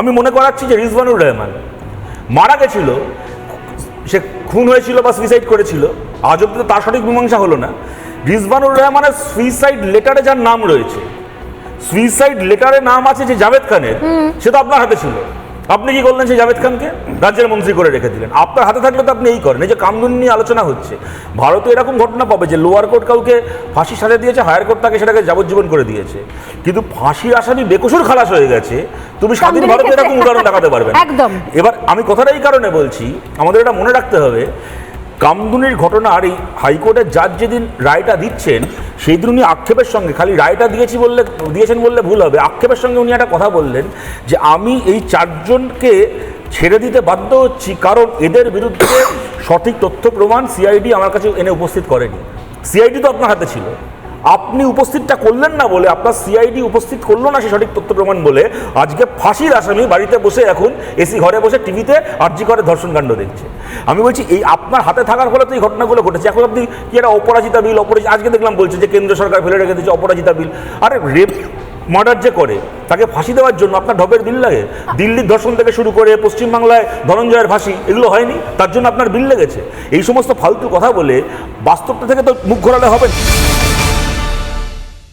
আমি মনে করাচ্ছি যে রিজওয়ানুর রহমান মারা গেছিল সে খুন হয়েছিল বা সুইসাইড করেছিল আজ অব্দি তো তার সঠিক মীমাংসা হলো না। রিজওয়ানুর রহমানের সুইসাইড লেটারে যার নাম রয়েছে সুইসাইড লেটারে নাম আছে যে জাভেদ খানের সে তো আপনার হাতে ছিল। আপনি কি করলেন সেই জাভেদ খানকে? রাজ্যের মন্ত্রী করে রেখে দিলেন। আপনার হাতে থাকলে তো আপনি এই করেন। এই যে কামদুন নিয়ে আলোচনা হচ্ছে ভারতে এরকম ঘটনা পাবে যে লোয়ার কোর্ট কাউকে ফাঁসি সাজা দিয়েছে হায়ার কোর্ট তাকে সেটাকে যাবজ্জীবন করে দিয়েছে। কিন্তু ফাঁসির আসামি বেকসুর খালাস হয়ে গেছে। তুমি স্বাধীন ভারতে এরকম উদাহরণ দেখাতে পারবে না। একদম। এবার আমি কথাটা এই কারণে বলছি আমাদের এটা মনে রাখতে হবে কামদুনির ঘটনার এই হাইকোর্টের জাজ যেদিন রায়টা দিচ্ছেন সেই দিন উনি আক্ষেপের সঙ্গে, খালি রায়টা দিয়েছি বললে, দিয়েছেন বললে ভুল হবে। আক্ষেপের সঙ্গে উনি একটা কথা বললেন যে, আমি এই চারজনকে ছেড়ে দিতে বাধ্য হচ্ছি কারণ এদের বিরুদ্ধে সঠিক তথ্য প্রমাণ সিআইডি আমার কাছে এনে উপস্থিত করেনি। সিআইডি তো আপনার হাতে ছিল। আপনি উপস্থিতটা করলেন না বলে, আপনার সিআইডি উপস্থিত করল না সে সঠিক তথ্য প্রমাণ বলে, আজকে ফাঁসির আসামি বাড়িতে বসে এখন এসি ঘরে বসে টিভিতে আর্জি করে ধর্ষণ কাণ্ড দেখছে। আমি বলছি, এই আপনার হাতে থাকার ফলে তো এই ঘটনাগুলো ঘটেছে। এখন আপনি কি একটা অপরাজিতা বিল অপরাজিতা আজকে দেখলাম বলছে যে কেন্দ্র সরকার ফেলে রেখে দিচ্ছে অপরাজিতা বিল। আরে রেপ, মার্ডার যে করে, তাকে ফাঁসি দেওয়ার জন্য আপনার ঢবের বিল লাগে? দিল্লির ধর্ষণ থেকে শুরু করে পশ্চিমবাংলায় ধনঞ্জয়ের ফাঁসি, এগুলো হয়নি? তার জন্য আপনার বিল লেগেছে। এই সমস্ত ফালতু কথা বলে বাস্তবটা থেকে তো মুখ ঘোরালে হবে না।